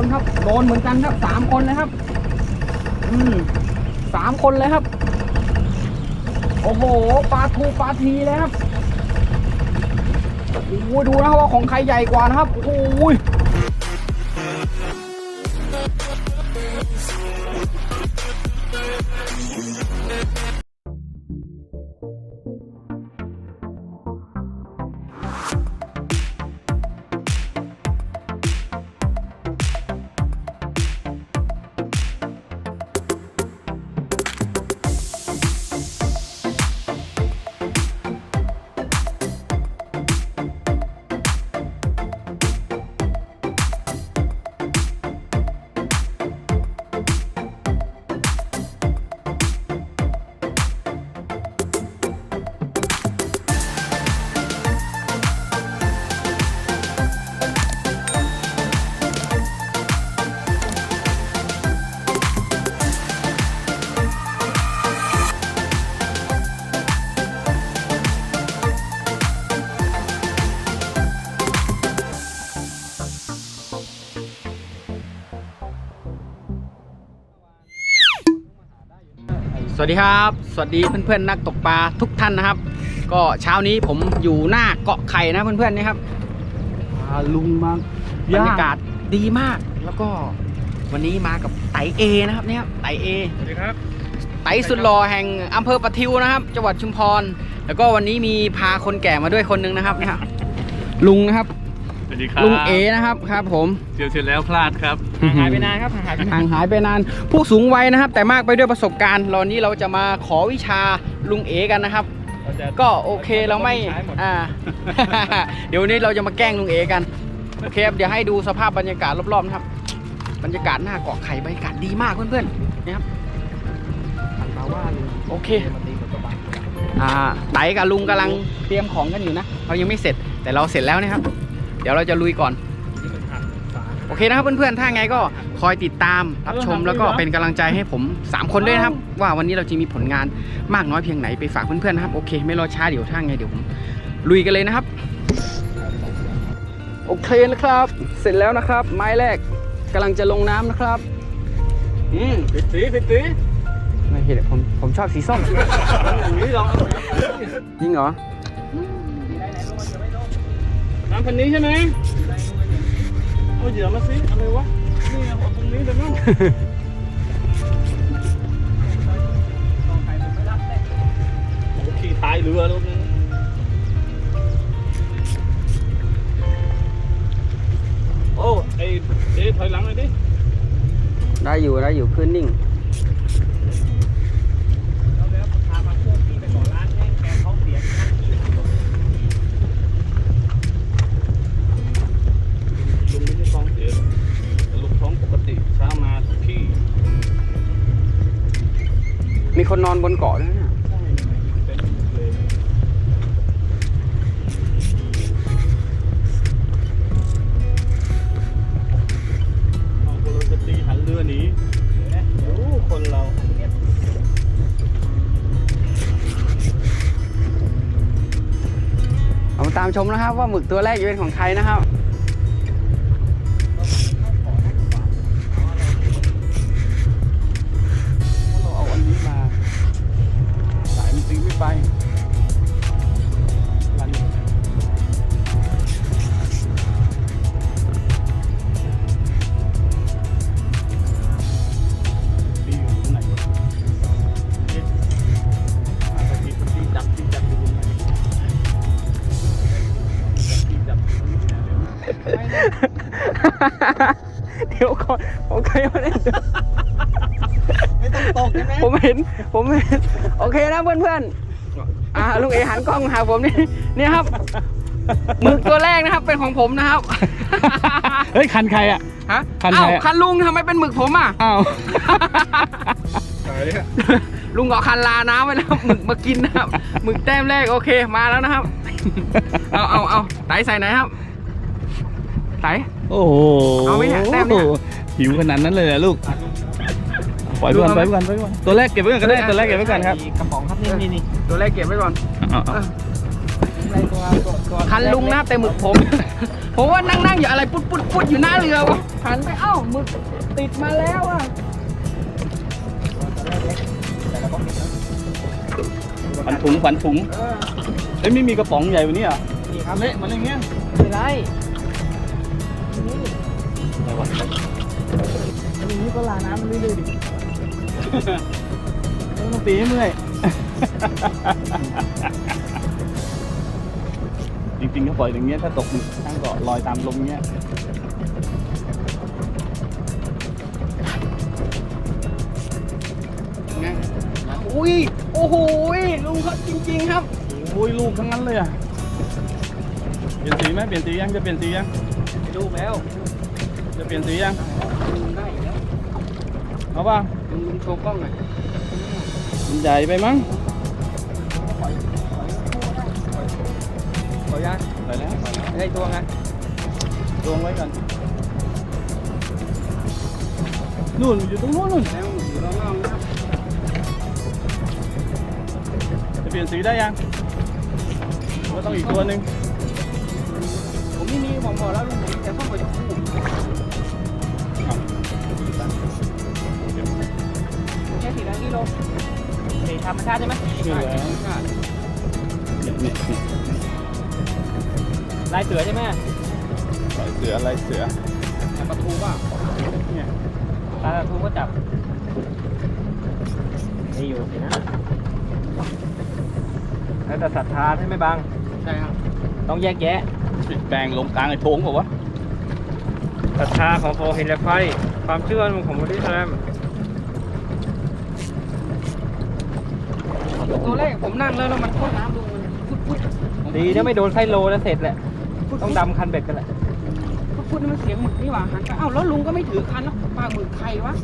นครับ โดนเหมือนกันครับสามคนเลยครับ อืมสามคนเลยครับ โอ้โหปลาทูปลาทีเลยครับโอ้ดูนะครับว่าของใครใหญ่กว่านะครับโอ้ย ดีครับ สวัสดีเพื่อนๆนักตกปลาทุกท่านนะครับ ก็เช้านี้ผมอยู่หน้าเกาะไข่นะเพื่อนๆนี่ครับพาลุงมาบรรยากาศดีมากแล้วก็วันนี้มากับไตเอนะครับเนี่ยครับไตเอสวัสดีครับไตสุดหล่อแห่งอำเภอปะทิวนะครับจังหวัดชุมพร แล้วก็วันนี้มีพาคนแก่มาด้วยคนหนึงนะครับเนี่ยครับลุงนะครับส วัสดีครับลุงเอนะครับครับผมเจอเสร็จแล้วพลาดครับห่างหายไปนานครับห่างหายไปห่างหายไปนาน ผู้สูงวัยนะครับ แต่มากไปด้วยประสบการณ์เรานี้เราจะมาขอวิชาลุงเอกันนะครับ ก็โอเคเราไม่อ่าเดี๋ยววันนี้เราจะมาแกล้งลุงเอกันโอเคครับเดี๋ยวให้ดูสภาพบรรยากาศรอบๆนะครับ บรรยากาศหน้าเกาะไข่บรรยากาศดีมากเพื่อนๆนะครับโอเคอ่าไตกับลุงกำลังเตรียมของกันอยู่นะเรายังไม่เสร็จแต่เราเสร็จแล้วนะครับ เดี๋ยวเราจะลุยก่อน โอเคนะครับเพื่อนๆ ถ้าไงก็คอยติดตามรับชมแล้วก็เป็นกำลังใจให้ผม 3 คนด้วยนะครับ ว่าวันนี้เราจะมีผลงานมากน้อยเพียงไหนไปฝากเพื่อนๆนะครับ โอเค ไม่รอช้าเดี๋ยวถ้าไงเดี๋ยวผมลุยกันเลยนะครับ โอเคนะครับ เสร็จแล้วนะครับ ไม้แรกกำลังจะลงน้ำนะครับ อืมปิดสีปิดสีไม่เห็นผมผมชอบสีส้มอย่างนี้ลองจริงเหรอ น้ำพันนี้ใช่ไหมเอาเหยื่อมาสิอะไรวะ นี่เอาตรงนี้เลยมั้งโอ้ขี่ท้ายเรือแล้วนึงโอ้ไอ้เอ๊ะถอยหลังเลยดิ ได้อยู่ได้อยู่ขึ้นนิ่ง มีคนนอนบนเกาะด้วยนะใช่เป็นเลยเอาโทรศัพท์ตีหันเรือหนีโอ้คนเราเอามาตามชมนะครับว่าหมึกตัวแรกจะเป็นของใครนะครับ เดี๋ยวเดี๋ยวก่อนผมเคยมาเล่นไม่ต้องตกใช่ไหมผมเห็น ผมเห็น โอเคนะเพื่อนๆอ่าลุงเอหันกล้องมาหาผมนี่นี่ครับหมึกตัวแรกนะครับเป็นของผมนะครับ เฮ้ยคันใครอะฮะคันใครอ้าวอะคันลุงทำไมเป็นหมึกผมอะอ้าวลุงเอาคันลาน้ำไปแล้วหมึกมากินนะครับหมึกแต้มแรกโอเคมาแล้วนะครับ เอาเอาเอาไตใส่ไหนครับ ไตโอ้โหเอาไหมเนี่ยแต้มเนี่ย หิวขนาดนั้นเลยเหรอลูกปล่อยไปก่อนดูปล่เอาอยไหมไปก่อนปล่อยไปก่อนตัวแรกเก็บไว้ก่อนก็ได้ตัวแรกเก็บไว้ก่อนครับกระป๋องครับนี่นี่นี่ตัวแรกเก็บไว้ก่อนเอาเอาคันลุงนะครับแต่หมึกผม ผมว่านั่งนั่งอยู่อะไรปุดปุดปุดอยู่หน้าเรือวะหันไปเอ้าหมึกติดมาแล้วอะผันถุงผันถุงเออเอ้ยไม่มีกระป๋องใหญ่กว่านี้อะนี่ครับเละมันอย่างเงี้ยไม่ไรอะไร ก็ลาน้ำมันเรื่อยๆดิต้องตีให้เมื่อย จริงๆเขาปล่อยอย่างเงี้ยถ้าตกหมึกช่างก็ลอยตามลมเงี้ยไงอุ้ย โอ้โหลุงเขาจริง ๆ ครับโอ้ยลูกทั้งนั้นเลยอะ เปลี่ยนสีไหมเปลี่ยนสียัง จะเปลี่ยนสียังลูกแล้ว จะเปลี่ยนสียังลุงได้อีกแล้ว เอาป่ะลุงลุงโชว์กล้องหน่อยมันใหญ่ไปมั้งขอยังไปแล้วไปแล้วได้ตัวไงลงไว้ก่อนนู่นอยู่ตรงนู้นนู่นแล้วอยู่รอบๆนะครับจะเปลี่ยนสีได้ยังหรือว่าต้องอีกตัวหนึ่งผมไม่มีผมบอกแล้วลุงผมจะต้องไป จับคู่แค่สี่นาทีโลสีธรรมชาติใช่ไหมเสือธรรมชาติเนี่ยเนี่ยเนี่ยลายเสือใช่ไหมลายเสือลายเสือจับปลาทูป่ะเนี่ยปลาทูก็จับนี่อยู่สินะแล้วแต่ศรัทธาใช่ไหมบาง ใช่ครับ ต้องแยกแยะปิดแปลงลงกลางไอ้โถงเปล่าวะศรัทธาของพอเห็นและไฟ ความเชื่อของมุสลิม ตัวแรกผมนั่งแล้วแล้วมันพ่นน้ำดูมันพุดพุดดีนะไม่โดนไส้โลแล้วเสร็จแหละต้องดำคันเบ็ดกันแหละพุดพุดนี่มันเสียงหมึกนี่หว่าหันไปอ้าวแล้วลุงก็ไม่ถือคันแล้วปลาหมึกใครวะ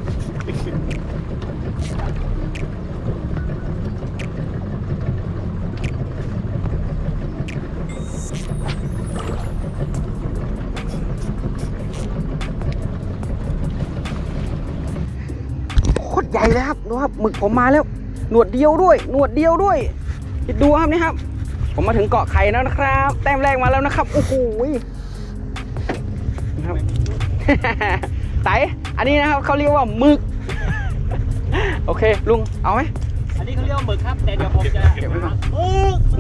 โคตรใหญ่เลยครับดูครับหมึกผมมาแล้ว หนวดเดียวด้วย หนวดเดียวด้วยคิดดูครับนี่ครับ ผมมาถึงเกาะไข่แล้วนะครับ แต้มแรกมาแล้วนะครับโอ้โหนี่ครับไตอันนี้นะครับเขาเรียกว่าหมึก โอเค ลุงเอาไหมอันนี้เขาเรียกว่าหมึกครับแต่เดี๋ยวผมจะเก็บไว้ก่อน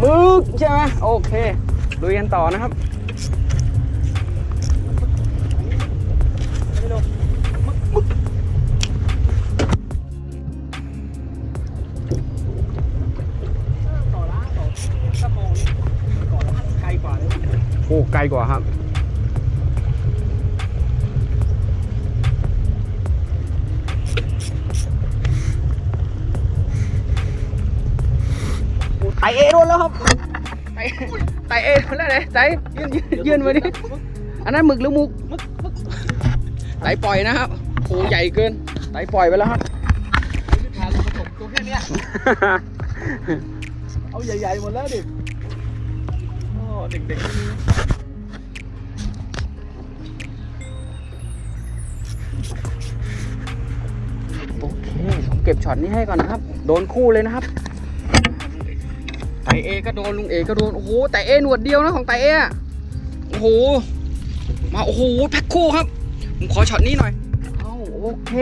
หมึกใช่ไหมโอเคลุยกันต่อนะครับ ไกลกว่าครับ ไตเอโดนแล้วครับ ไตไตเอโดนแล้วเลยไตยืนยืนยืนมาดิ อันนั้นหมึกหรือมุกไตปล่อยนะครับโหใหญ่เกิน ไตปล่อยไปแล้วครับพาเราไปตกตัวแค่เนี้ยเอาใหญ่ๆหมดแล้วดิโอ้เด็กๆ ก็บช็อตนี้ให้ก่อนนะครับ โดนคู่เลยนะครับไตเอก็โดนลุงเอก็โดนโอ้โหไตเอหนวดเดียวนะของไตเออะโอ้โหมาโอ้โหแพ็คคู่ครับผมขอช็อตนี้หน่อยเอาโอเค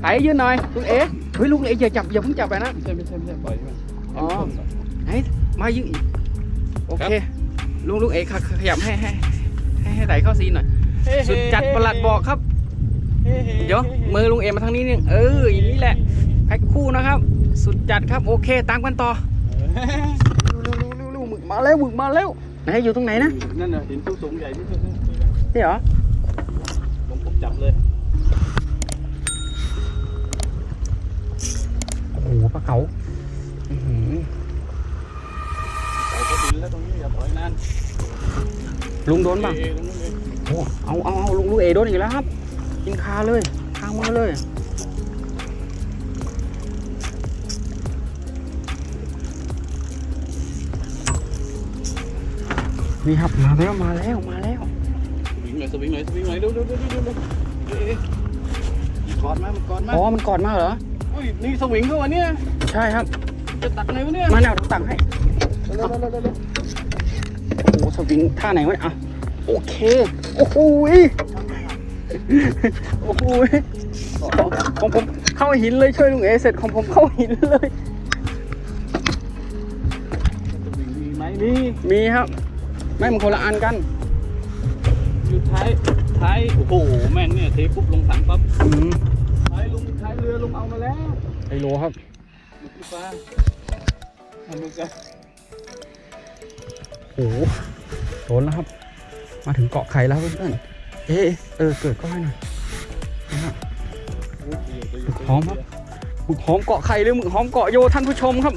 ไตยืนหน่อยลุงเอเฮ้ยลุงเออย่าจับอย่าเพิ่งจับไปนะไม่ใช่ไม่ใช่ไม่ใช่ปล่อยใช่ไหมอ๋อไหนมายืนอีกโอเคลุงลุงเอขขขยับให้ให้ให้ให้ไตเข้าซีนหน่อยสุดจัดประหลัดบอกครับ เดี๋ยวมือลุงเอมาทางนี้นึงเอออย่างนี้แหละ แพ็คคู่นะครับ สุดจัดครับโอเคตามกันต่อลูหมึกมาแล้วหมึกมาแล้วไหนอยู่ตรงไหนนะนั่นน่ะหินตู้สูงใหญ่ที่สุดนี่เหรอลงผมจับเลยโอ้โหปลาเก๋าอื้อหือใส่ก็ดินแล้วตรงนี้อย่าปล่อยนานลุงโดนบ้างเอตรงนู้นเลยโอ้เอาเอาเอาลุงลุงเอโดนอีกแล้วครับกินคาเลยทางมือเลย นี่ครับมาแล้วมาแล้วมาแล้วสวิงหน่อยสวิงหน่อยสวิงหน่อยเร็วเร็วเร็วเร็วเร็วเอ๊ะกอดมามันกอดมาอ๋อมันกอดมากเหรออุ้ยนี่สวิงเข้ามาเนี่ยใช่ครับ จะตักไงวะเนี่ยมาแล้วตักให้เร็วเร็วเร็วเร็วโอ้โหสวิงท่าไหนวะเนี่ยอะโอเคโอ้โหยโอ้โหยของผมเข้าหินเลยช่วยลุงเอเสร็จของผมเข้าหินเลยมีไหมนี่มีครับ ไม่มันคนละอันกัน อยู่ท้าย ท้าย โอ้โห แม่นเนี่ยเทปุ๊บลงถังปั๊บอืมท้ายลุงท้ายเรือลุงเอามาแล้วไฮโลครับอยู่ที่ฟ้าทำมือกันโอ้โหโดนแล้วครับ มาถึงเกาะไข่แล้วเพื่อนๆเอ๊ะเออ เกิดก็ให้หน่อยนะครับหมึกหอมครับหมึกหอมเกาะไข่หรือหมึกหอมเกาะโยท่านผู้ชมครับ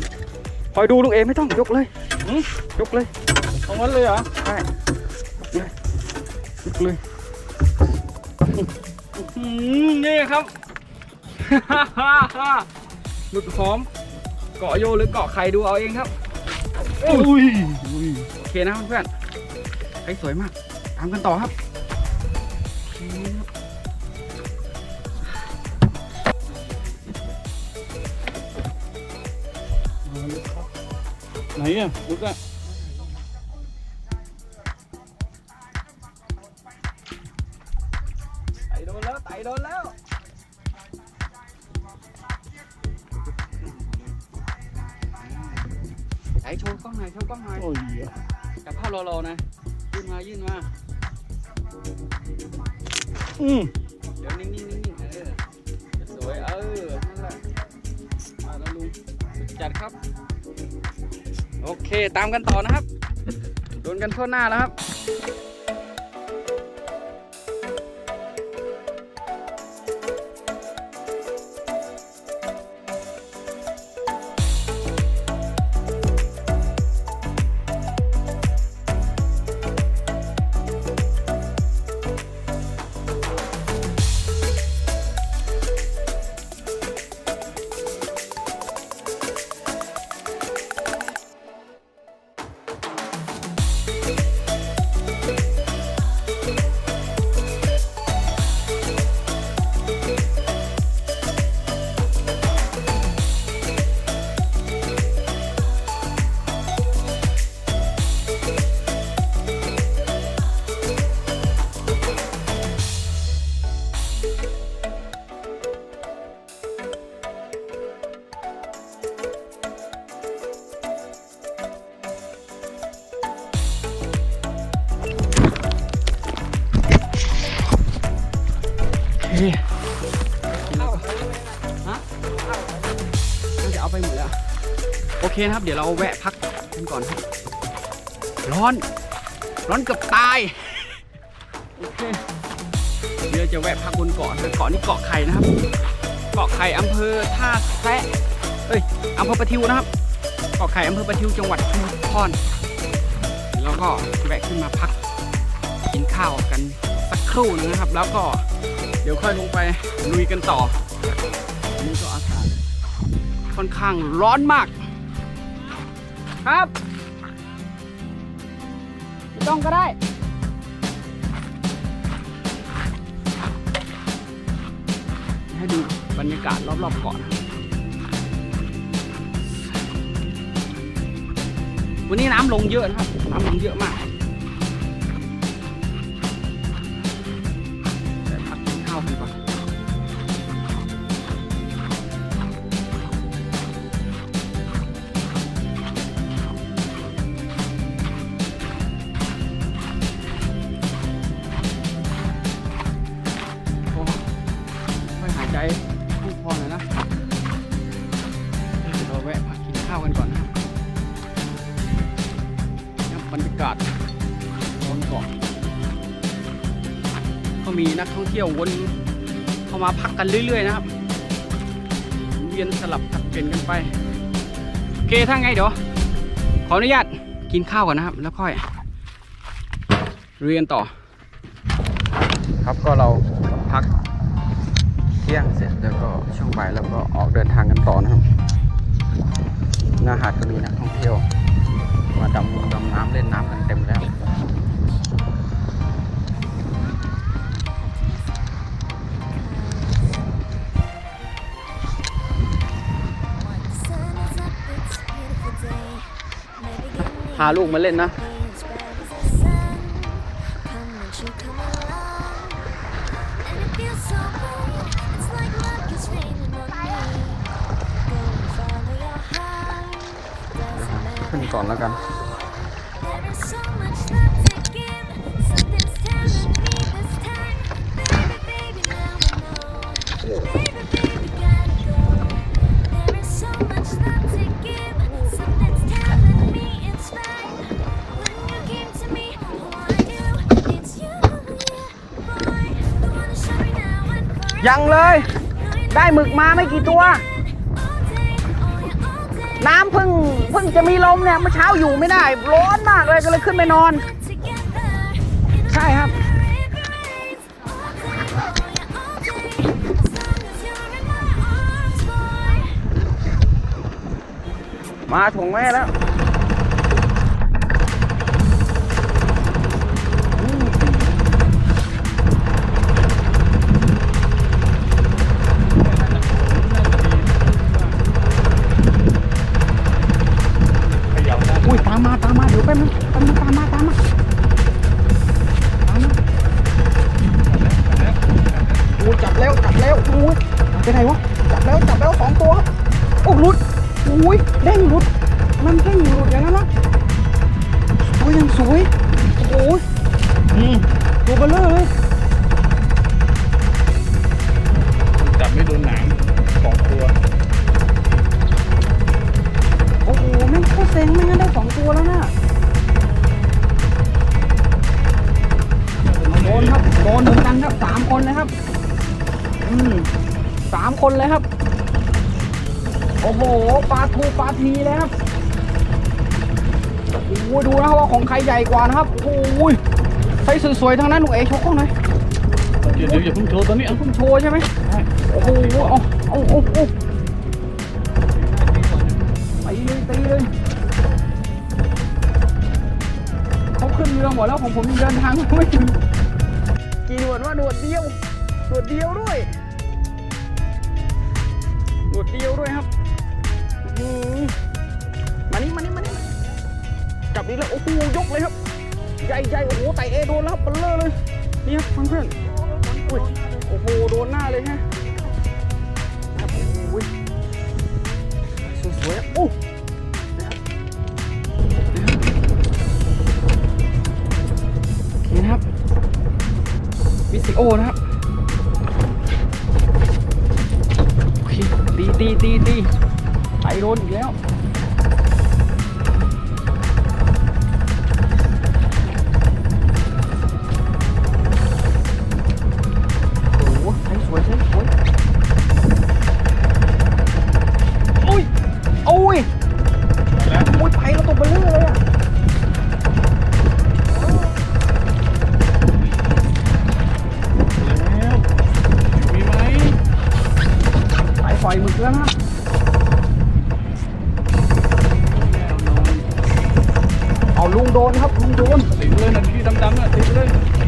คอยดูลุงเอไม่ต้องยกเลยหืม ยกเลยเอางั้นเลยเหรอใช่ยกเลยอืมนี่ครับหมึกหอม เกาะโยหรือเกาะไข่ดูเอาเองครับ อุ้ยโอเคนะเพื่อนๆไอ้สวยมากตามกันต่อครับ โอเค กันต่อนะครับ โดนกันทั่วหน้าแล้วครับ นะครับ เดี๋ยวเราแวะพักกันก่อนครับ ร้อน ร้อนเกือบตาย โอเค เดี๋ยวจะแวะพักบนเกาะนะเกาะนี้เกาะไข่นะครับ เกาะไข่อำเภอท่าแซะเอ้ยอำเภอปะทิวนะครับ เกาะไข่อำเภอปะทิวจังหวัดชุมพรแล้วก็แวะขึ้นมาพักกินข้าวกันสักครู่นึงนะครับ แล้วก็เดี๋ยวค่อยลงไปลุยกันต่อนนี้ก็อากาศค่อนข้างร้อนมาก องก็ได้ให้ดูบรรยากาศรอบๆก่อนะวันนี้น้ำลงเยอะนะครับ น้ำลงเยอะมาก นักท่องเที่ยววนเข้ามาพักกันเรื่อยๆนะครับ เวียนสลับผัดเปลี่ยนกันไป โอเคถ้าไงเดี๋ยว ขออนุญาตกินข้าวก่อนนะครับ แล้วค่อย เรียนต่อ ครับก็เราพักเที่ยงเสร็จแล้วก็ช่วงบ่ายแล้วก็ออกเดินทางกันต่อนะครับ หน้าหาดก็มีนักท่องเที่ยวมาดำดำน้ำเล่นน้ำกันเต็มแล้วาลูกมาเล่นนะ ขึ้นก่อนแล้วกัน ยังเลย ได้หมึกมาไม่กี่ตัว น้ำพึ่งพึ่งจะมีลมเนี่ยเมื่อเช้าอยู่ไม่ได้ ร้อนมากเลยก็เลยขึ้นไปนอน ใช่ครับ มาถุงแม่แล้ว อืมสามคนเลยครับ โอ้โหปลาทูปลาทีเลยครับโอ้โหดูนะครับว่าของใครใหญ่กว่านะครับโอ้โหใส่สวยๆทั้งนั้นหนูเอ๋โชว์กล้องหน่อยเดี๋ยวเดี๋ยวอย่าเพิ่งโชว์ตอนนี้เอาเพิ่งโชว์ใช่ไหมโอ้โหเอาเอาเอาเอาตีเลยตีเลยเขาขึ้นเรือหมดแล้วของผมยังเดินทางไม่ถึงกี่หนวดว่าหนวดเดียวหนวดเดียวด้วยหนว ดเดียวด้วยครับอื้อหือมานี่มานี่มานี่จับดีแล้วโอ้โหยกเลยครับ ใหญ่ใหญ่โอ้โหไตเอโดนแล้วครับเบลเลอร์เลยนี่ครับเพื่อนๆอุ้ยโอ้โหโดนหน้าเลยฮะครับโอ้ยสวยๆอะโอ้นะครับโอเครับวิซิโอนะครับ งโดนติดเลย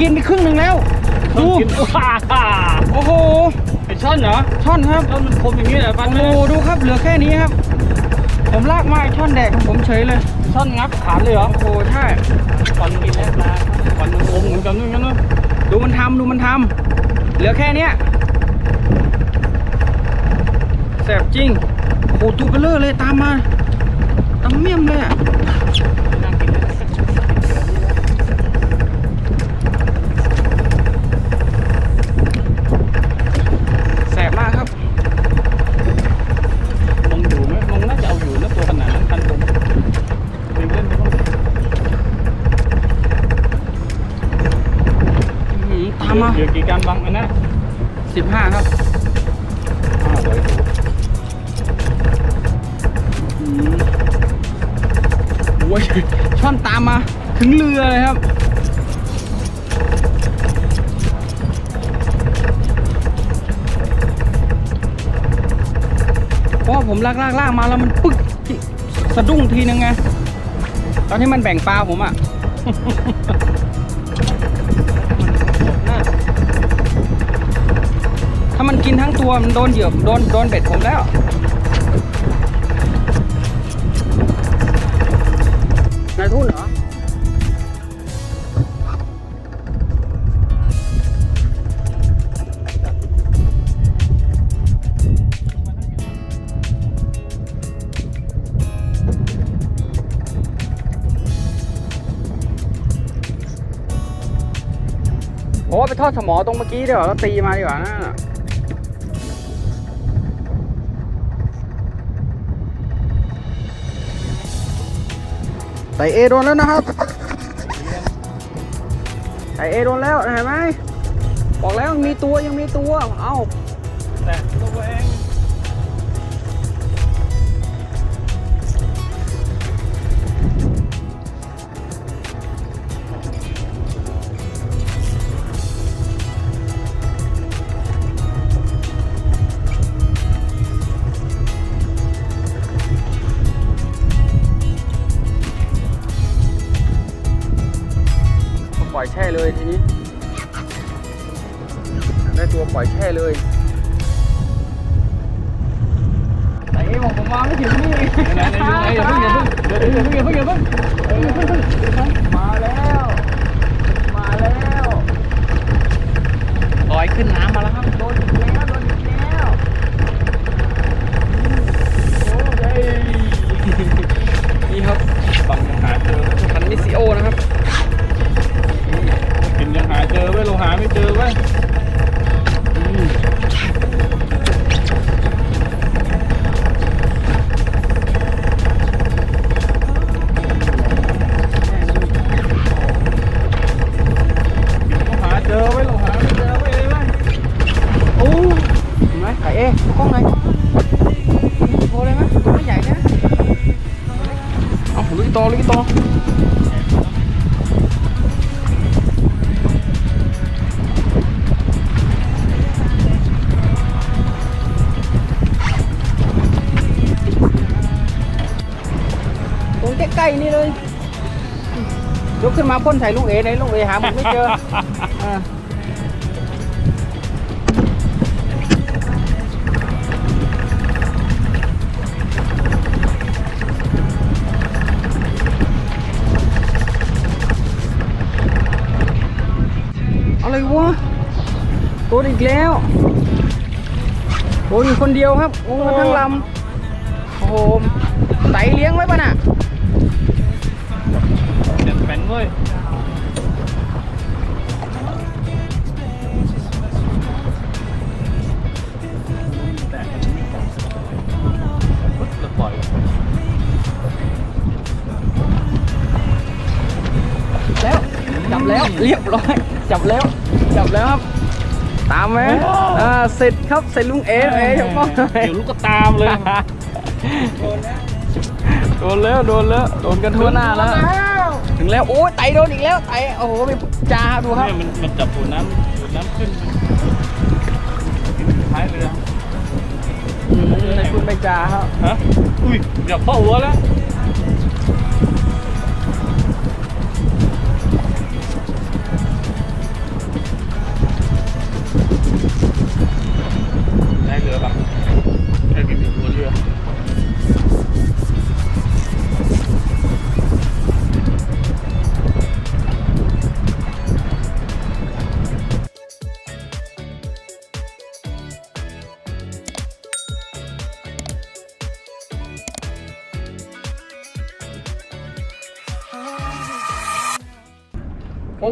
กินไปครึ่งหนึ่งแล้ว ดูกินว้าโอ้โหไอ้ช่อนเหรอ ช่อนครับ ช่อนมันคมอย่างนี้เหรอฟันโอ้ไม่โหได้ดูครับ เหลือแค่นี้ครับ ผมลากมาไอ้ช่อนแดกของผมเฉยเลย ช่อนงับขาเลยเหรอ โอ้โห ใช่ฟันกินแล้วปลาฟันมันคมเหมือนกันด้วยกันเนอะดูมันทำดูมันทำเหลือแค่เนี้ยแสบจริงโอ้โหตัวเบลเลอร์เลยตามมาตามเมี่ยมเลยอะ โอ้ยช่อนตามมาถึงเรือเลยครับ เพราะผมลากลากลากมาแล้วมันปึ๊กสะดุ้งทีนึงไง ตอนที่มันแบ่งปลาผมอะถ้ามันกินทั้งตัวมันโดนเหยื่อโดนโดนเบ็ดผมแล้ว โอ้ไปทอดสมอตรงเมื่อกี้ดีกว่าแล้วตีมาดีกว่านะใส่เอโดนแล้วนะครับใส่เอโดนแล้วเห็นไหมบอกแล้วยังมีตัวยังมีตัว เอ้าแต่ตัวเอง ช่เลยทีนี้ได้ตัวปล่อยแช่เลยใส่เอบอกผมวางไม่ถึงนี่ไหนไหนไหนอย่าเพิ่งอย่าเพิ่งเดี๋ยวเดี๋ยวอย่าเพิ่งอย่าเพิ่งอย่าเพิ่งมาแล้ว มาแล้วลอยขึ้นน้ำมาแล้วครับโดนอีกแล้วโดนอีกแล้วโอ้ยนี่ครับบังยังหาเจอพันมิซิโอนะครับกินยังหาเจอเว้ยเราหาไม่เจอเว้ยเราหาเจอไว้เราหาไม่เจอไว้เลยเว้ยโอ้เห็นไหมไข่เอ๊กล้องไหนโทรเลยไหมตัวไม่ใหญ่นะเอาลุยต่อลุยต่อ ขึ้นมาพ่นใส่ลูกเอเลยลูกเอหาผมไม่เจออ่าอะไรวะโดนอีกแล้วโดนอยู่คนเดียวครับงงกันทั้งลำโอ้โหไตเลี้ยงไว้ป่ะน่ะ เด็ดเป็นเว้ยแต่ปึ๊บแล้วปล่อยแล้ว จับแล้วเรียบร้อย จับแล้ว จับแล้วครับ ตามไหมอ่าเสร็จครับเสร็จลุงเอ๋เอ๋ยกมองหน่อยเดี๋ยวลูกก็ตามเลย โดนแล้ว โดนแล้ว โดนกันทั่วหน้าแล้วถึ งแล้วโอ้ยไตโดนอีกแล้วไตโอ้โหมีจ้าครับดูครับเนี่ยมันมันจับปูน้ำปูน้ำขึ้นท้ายเรืออืมในคุณไม่จ้าครับฮะอุ้ยเดี๋ยวเข้าหัวแล้ว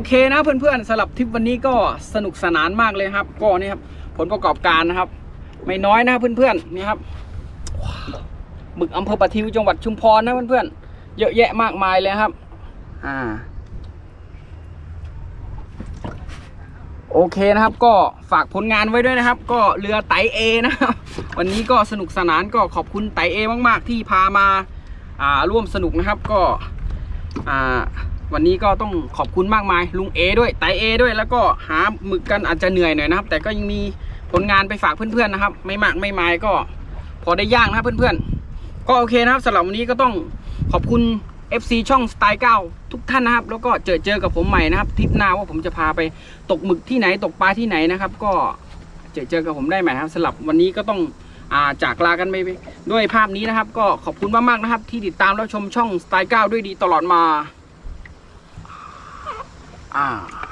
เคนะเพื่อนๆสำหรับทริปวันนี้ก็สนุกสนานมากเลยครับ ก็นี่ครับผลประกอบการนะครับ ไม่น้อยนะเพื่อนๆนี่ครับหมึกอำเภอปะทิวจังหวัดชุมพรนะเพื่อนๆเยอะแยะมากมายเลยครับ อ่า โอเคนะครับ ก็ฝากผลงานไว้ด้วยนะครับ ก็เรือไตเอนะครับ วันนี้ก็สนุกสนานก็ขอบคุณไตเอมาก ๆ ที่พามา อ่าร่วมสนุกนะครับก็ อ่า วันนี้ก็ต้องขอบคุณมากมาย ลุงเอด้วยไตเอด้วยแล้วก็หาหมึกกันอาจจะเหนื่อยหน่อยนะครับ แต่ก็ยังมีผลงานไปฝากเพื่อนๆนะครับ ไม่มากไม่มายก็พอได้ย่างนะเพื่อนๆ ก็โอเคนะครับสำหรับวันนี้ก็ต้องขอบคุณ FC ช่องสไตล์9ทุกท่านนะครับ แล้วก็เจอเจอกับผมใหม่นะครับทริปหน้าว่าผมจะพาไปตกหมึกที่ไหนตกปลาที่ไหนนะครับ ก็เจอเจอกับผมได้ใหม่ครับสำหรับวันนี้ก็ต้องอ่าจากลากันไปด้วยภาพนี้นะครับ ก็ขอบคุณมากๆนะครับ ที่ติดตามแล้วชมช่องสไตล์9ด้วยดีตลอดมา Ah.